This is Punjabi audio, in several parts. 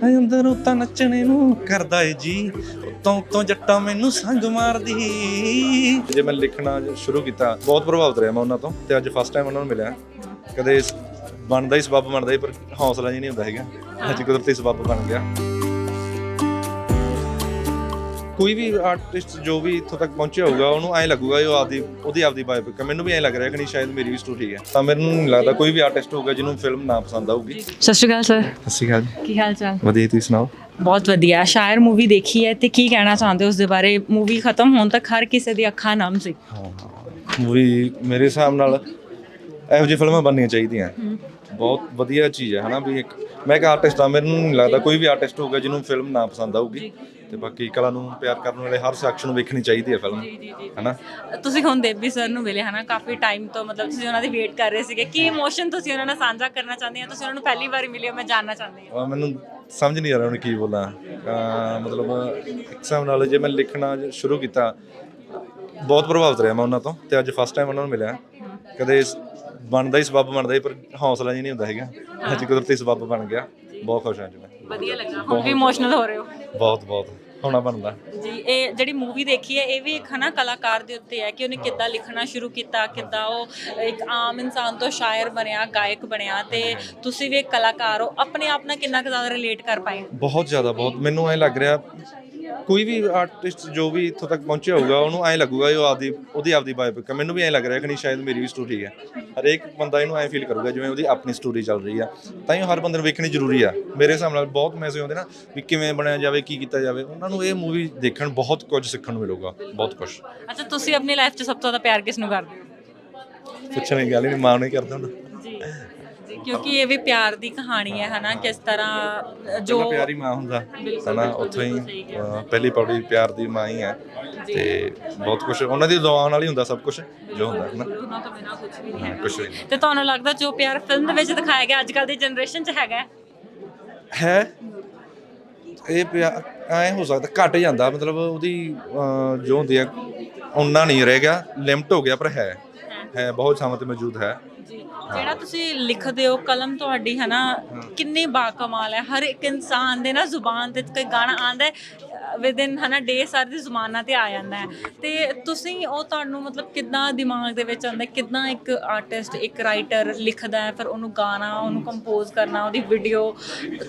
ਅੰਦਰੋਂ ਤਾਂ ਨੱਚਣੇ ਨੂੰ ਕਰਦਾ ਏ ਜੀ। ਉਤੋਂ ਉਤੋਂ ਜੱਟਾਂ ਮੈਨੂੰ ਸੰਗ ਮਾਰਦੀ। ਜੇ ਮੈਂ ਲਿਖਣਾ ਸ਼ੁਰੂ ਕੀਤਾ, ਬਹੁਤ ਪ੍ਰਭਾਵਿਤ ਰਿਹਾ ਮੈਂ ਉਹਨਾਂ ਤੋਂ ਤੇ ਅੱਜ ਫਸਟ ਟਾਈਮ ਉਹਨਾਂ ਨੂੰ ਮਿਲਿਆ। ਕਦੇ ਬਣਦਾ ਹੀ ਸਬੱਬ ਬਣਦਾ ਹੀ, ਪਰ ਹੌਸਲਾ ਜੀ ਨਹੀਂ ਹੁੰਦਾ ਹੈਗਾ। ਅੱਜ ਕੁਦਰਤੀ ਸਬੱਬ ਬਣ ਗਿਆ। ਕੋਈ ਵੀ ਆਰਟਿਸਟ ਜੋ ਵੀ ਇੱਥੋਂ ਤੱਕ ਪਹੁੰਚਿਆ ਹੋਊਗਾ ਉਹਨੂੰ ਐਂ ਲੱਗੂਗਾ ਇਹ ਉਹ ਆਪਦੀ ਉਹਦੀ ਆਪਦੀ ਬਾਇਓਪਿਕ ਮੈਨੂੰ ਵੀ ਐਂ ਲੱਗ ਰਿਹਾ ਕਿ ਨਹੀਂ ਸ਼ਾਇਦ ਮੇਰੀ ਵੀ ਸਟੋਰੀ ਹੈ। ਤਾਂ ਮੈਨੂੰ ਨਹੀਂ ਲੱਗਦਾ ਕੋਈ ਵੀ ਆਰਟਿਸਟ ਹੋਊਗਾ ਜਿਹਨੂੰ ਫਿਲਮ ਨਾ ਪਸੰਦ ਆਊਗੀ। ਸਤਿ ਸ਼੍ਰੀ ਅਕਾਲ ਸਰ ਸਤਿ ਸ਼੍ਰੀ ਅਕਾਲ ਕੀ ਹਾਲ ਚਾਲ? ਵਧੀਆ ਤੁਸੀਂ ਸੁਣਾਓ? ਬਹੁਤ ਵਧੀਆ। ਸ਼ਾਇਰ ਮੂਵੀ ਦੇਖੀ ਹੈ ਤੇ ਕੀ ਕਹਿਣਾ ਚਾਹੁੰਦੇ ਹੋ ਉਸ ਦੇ ਬਾਰੇ? ਮੂਵੀ ਖਤਮ ਹੋਣ ਤੱਕ ਹਰ ਕਿਸੇ ਦੀ ਅੱਖਾਂ ਨਮ ਸੀ। ਮੂਵੀ ਮੇਰੇ ਹਿਸਾਬ ਨਾਲ ਇਹੋ ਜਿਹੀ ਫਿਲਮਾਂ ਬਣਨੀਆਂ ਚਾਹੀਦੀਆਂ। ਬਹੁਤ ਵਧੀਆ ਚੀਜ਼ ਹੈ ਹਨਾ ਵੀ ਇੱਕ ਮੈਂ ਇੱਕ ਆਰਟਿਸਟ ਆ ਮੈਨੂੰ ਨਹੀਂ ਲੱਗਦਾ ਕੋਈ ਵੀ ਆਰਟਿਸਟ ਹੋਊਗਾ ਜਿਹਨੂੰ ਫਿਲਮ ਨਾ ਪਸੰਦ ਆਊਗੀ। ਤੇ ਬਾਕੀ ਕਲਾ ਨੂੰ ਪਿਆਰ ਕਰਨ ਵਾਲੇ ਹਰ ਸ਼ਖਸ ਨੂੰ ਵੇਖਣੀ ਚਾਹੀਦੀ ਹੈ ਫਿਲਮ ਹਨਾ? ਤੁਸੀਂ ਹੁਣ ਦੇਵੀ ਸਰ ਨੂੰ ਮਿਲੇ ਹਨਾ? ਕਾਫੀ ਟਾਈਮ ਤੋਂ ਮਤਲਬ ਤੁਸੀਂ ਉਹਨਾਂ ਦੀ ਵੇਟ ਕਰ ਰਹੇ ਸੀਗੇ। ਕੀ ਇਮੋਸ਼ਨ ਤੁਸੀਂ ਉਹਨਾਂ ਨਾਲ ਸਾਂਝਾ ਕਰਨਾ ਚਾਹੁੰਦੇ ਹੋ? ਤੁਸੀਂ ਉਹਨਾਂ ਨੂੰ ਪਹਿਲੀ ਵਾਰ ਮਿਲੇ ਹੋ ਮੈਂ ਜਾਣਨਾ ਚਾਹੁੰਦੀ ਹਾਂ। ਮੈਨੂੰ ਸਮਝ ਨਹੀਂ ਆ ਰਿਹਾ ਹੁਣ ਕੀ ਬੋਲਾਂ। ਮਤਲਬ ਇੱਕ ਹਿਸਾਬ ਨਾਲ ਜੇ ਮੈਂ ਲਿਖਣਾ ਸ਼ੁਰੂ ਕੀਤਾ ਬਹੁਤ ਪ੍ਰਭਾਵਿਤ ਰਿਹਾ ਮੈਂ ਉਹਨਾਂ ਤੋਂ ਤੇ ਅੱਜ ਫਸਟ ਟਾਈਮ ਉਹਨਾਂ ਨੂੰ ਮਿਲਿਆ। ਕਦੇ ਬਣਦਾ ਹੀ ਸਬੱਬ ਬਣਦਾ ਹੀ ਪਰ ਹੌਸਲਾ ਜੀ ਨਹੀਂ ਹੁੰਦਾ ਹੈਗਾ। ਅੱਜ ਕੁਦਰਤੀ ਸਬੱਬ ਬਣ ਗਿਆ। ਬਹੁਤ ਖੁਸ਼ ਹਾਂ ਜੀ ਮੈਂ। ਵਧੀਆ ਲੱਗਾ। ਹੁਣ ਵੀ ਇਮੋਸ਼ਨਲ ਹੋ। ਰਹੇ ਹੋ। ਬਹੁਤ ਬਹੁਤ। ਹੋਣਾ ਬਣਦਾ। ਜੀ ਇਹ ਜਿਹੜੀ ਮੂਵੀ ਦੇਖੀ ਹੈ ਇਹ ਵੀ ਇੱਕ ਹਨਾ ਕਲਾਕਾਰ ਦੇ ਉੱਤੇ ਹੈ ਕਿ ਉਹਨੇ ਕਿੱਦਾਂ ਲਿਖਣਾ ਸ਼ੁਰੂ ਕੀਤਾ ਕਿੱਦਾਂ ਉਹ ਇੱਕ ਆਮ ਇਨਸਾਨ ਤੋਂ ਸ਼ਾਇਰ ਬਣਿਆ ਗਾਇਕ ਬਣਿਆ ਤੇ ਤੁਸੀਂ ਵੀ ਇੱਕ ਕਲਾਕਾਰ ਹੋ। ਆਪਣੇ ਆਪ ਨਾਲ ਕਿੰਨਾ ਕੁ ਜ਼ਿਆਦਾ ਰਿਲੇਟ ਕਰ ਪਾਏ ਬਹੁਤ ਜ਼ਿਆਦਾ ਬਹੁਤ। ਮੈਨੂੰ ਐਂ ਲੱਗ ਰਿਹਾ ਕੋਈ ਵੀ ਆਰਟਿਸਟ ਜੋ ਵੀ ਇੱਥੋਂ ਤੱਕ ਪਹੁੰਚਿਆ ਹੋਊਗਾ ਉਹਨੂੰ ਐਂ ਲੱਗੂਗਾ ਇਹ ਆਪਦੀ ਉਹਦੀ ਆਪਦੀ ਬਾਇਓਪਿਕ ਮੈਨੂੰ ਵੀ ਐਂ ਲੱਗ ਰਿਹਾ ਕਿ ਨਹੀਂ ਸ਼ਾਇਦ ਮੇਰੀ ਵੀ ਸਟੋਰੀ ਹੈ। ਹਰੇਕ ਬੰਦਾ ਇਹਨੂੰ ਐਂ ਫੀਲ ਕਰੂਗਾ ਜਿਵੇਂ ਉਹਦੀ ਆਪਣੀ ਸਟੋਰੀ ਚੱਲ ਰਹੀ ਆ। ਤਾਂ ਹੀ ਹਰ ਬੰਦੇ ਨੂੰ ਵੇਖਣੀ ਜ਼ਰੂਰੀ ਆ। ਮੇਰੇ ਹਿਸਾਬ ਨਾਲ ਬਹੁਤ ਮੈਸੇਜ ਆਉਂਦੇ ਨਾ ਵੀ ਕਿਵੇਂ ਬਣਿਆ ਜਾਵੇ ਕੀ ਕੀਤਾ ਜਾਵੇ ਉਹਨਾਂ ਨੂੰ ਇਹ ਮੂਵੀ ਦੇਖਣ ਬਹੁਤ ਕੁਝ ਸਿੱਖਣ ਨੂੰ ਮਿਲੂਗਾ ਬਹੁਤ ਕੁਝ। ਅੱਛਾ ਤੁਸੀਂ ਆਪਣੀ ਲਾਈਫ 'ਚ ਸਭ ਤੋਂ ਜ਼ਿਆਦਾ ਪਿਆਰ ਕਿਸ ਨੂੰ ਕਰਦੇ ਹੋ? ਪੁੱਛਣ ਦੀ ਗੱਲ ਨਹੀਂ ਮਾਂ ਨੂੰ ਹੀ ਕਰਦਾ ਹੁੰਦਾ। ਕਿਉਂਕਿ ਇਹ ਵੀ ਪਿਆਰ ਦੀ ਕਹਾਣੀ ਹੈ ਹਨਾ ਕਿਸ ਤਰ੍ਹਾਂ ਜੋ ਜੋ ਪਿਆਰੀ ਮਾਂ ਹੁੰਦਾ ਹਨਾ ਉੱਥੋਂ ਹੀ ਅਹ, ਪਹਿਲੀ ਪੌੜੀ ਪਿਆਰ ਦੀ ਮਾਂ ਹੀ ਹੈ। ਤੇ ਬਹੁਤ ਕੁਝ ਉਹਨਾਂ ਦੀ ਦੁਆਵਾਂ ਨਾਲ ਹੀ ਹੁੰਦਾ ਸਭ ਕੁਝ ਜੋ ਹੁੰਦਾ ਹੈ ਨਾ ਉਹਨਾਂ ਤੋਂ ਬਿਨਾ ਕੁਝ ਵੀ ਨਹੀਂ ਹੈ ਕੁਝ ਵੀ ਨਹੀਂ। ਤੇ ਤੁਹਾਨੂੰ ਲੱਗਦਾ ਜੋ ਪਿਆਰ ਫਿਲਮ ਦੇ ਵਿੱਚ ਦਿਖਾਇਆ ਗਿਆ ਅੱਜ ਕੱਲ ਦੀ ਜਨਰੇਸ਼ਨ 'ਚ ਹੈਗਾ ਹੈ? ਹੈ। ਇਹ ਪਿਆ ਐ ਹੋ ਸਕਦਾ ਘਟ ਜਾਂਦਾ ਮਤਲਬ ਉਹਦੀ ਅਹ, ਜੋ ਹੁੰਦੀ ਹੈ ਉਹਨਾਂ ਨਹੀਂ ਰਹਿ ਗਿਆ ਲਿਮਟ ਹੋ ਗਿਆ ਪਰ ਹੈ। ਹੈ ਬਹੁਤ ਥਾਵਾਂ ਤੇ ਮੌਜੂਦ ਹੈ। ਜੀ। ਜਿਹੜਾ ਤੁਸੀਂ ਲਿਖਦੇ ਹੋ ਕਲਮ ਤੁਹਾਡੀ ਹੈ ਨਾ ਕਿੰਨੀ ਬਾ ਕਮਾਲ ਹੈ। ਹਰ ਇੱਕ ਇਨਸਾਨ ਦੇ ਨਾ ਜ਼ੁਬਾਨ ਤੇ ਕੋਈ ਗਾਣਾ ਆਂਦਾ ਵਿਦ ਇਨ ਹੈ ਨਾ ਡੇ ਸਾਰੀ ਜ਼ੁਬਾਨਾਂ ਤੇ ਆ ਜਾਂਦਾ ਹੈ। ਤੇ ਤੁਸੀਂ ਉਹ ਤੁਹਾਨੂੰ ਮਤਲਬ ਕਿੱਦਾਂ ਦਿਮਾਗ ਦੇ ਵਿੱਚ ਆਉਂਦਾ ਕਿੱਦਾਂ ਇੱਕ ਆਰਟਿਸਟ ਇੱਕ ਰਾਈਟਰ ਲਿਖਦਾ ਹੈ ਫਿਰ ਉਹਨੂੰ ਗਾਣਾ ਉਹਨੂੰ ਕੰਪੋਜ਼ ਕਰਨਾ ਉਹਦੀ ਵੀਡੀਓ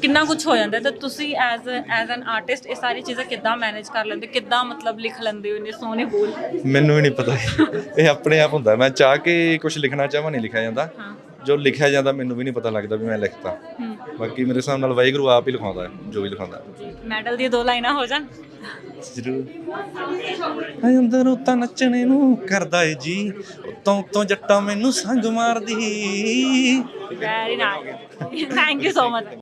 ਕਿੰਨਾ ਕੁਝ ਹੋ ਜਾਂਦਾ ਤੇ ਤੁਸੀਂ ਐਜ਼ ਐਜ਼ ਐਨ ਆਰਟਿਸਟ ਇਹ ਸਾਰੀ ਚੀਜ਼ਾਂ ਕਿੱਦਾਂ ਮੈਨੇਜ ਕਰ ਲੈਂਦੇ ਕਿੱਦਾਂ ਮਤਲਬ ਲਿਖ ਲੈਂਦੇ ਹੋ ਇੰਨੇ ਸੋਹਣੇ ਬੋਲ? ਮੈਨੂੰ ਵੀ ਨਹੀਂ ਪਤਾ। ਇਹ ਆਪਣੇ ਆਪ ਹੁੰਦਾ ਮੈਂ ਚਾਹ ਕੇ ਕੁਝ ਲਿਖਣਾ ਚਾਹਾਂ ਨਹੀਂ ਲਿਖਿਆ ਜਾਂਦਾ। ਜੋ ਲਿਖਿਆ ਜਾਂਦਾ ਮੈਨੂੰ ਵੀ ਨਹੀਂ ਪਤਾ ਲੱਗਦਾ ਵੀ ਮੈਂ ਲਿਖਤਾ। ਹੂੰ। ਬਾਕੀ ਮੇਰੇ ਹਿਸਾਬ ਨਾਲ ਵਾਹਿਗੁਰੂ ਆਪ ਹੀ ਲਿਖਾਉਂਦਾ ਹੈ ਜੋ ਵੀ ਲਿਖਾਉਂਦਾ ਹੈ। ਮੈਡਲ ਦੀਆਂ ਦੋ ਲਾਈਨਾਂ ਹੋ ਜਾਣ। ਜ਼ਰੂਰ। ਅੰਦਰੋਂ ਤਾਂ ਨੱਚਣੇ ਨੂੰ ਕਰਦਾ ਏ ਜੀ ਉਤੋਂ ਉਤੋਂ ਜੱਟਾਂ ਮੈਨੂੰ ਸੰਗ ਮਾਰਦੀ। Very nice thank you so much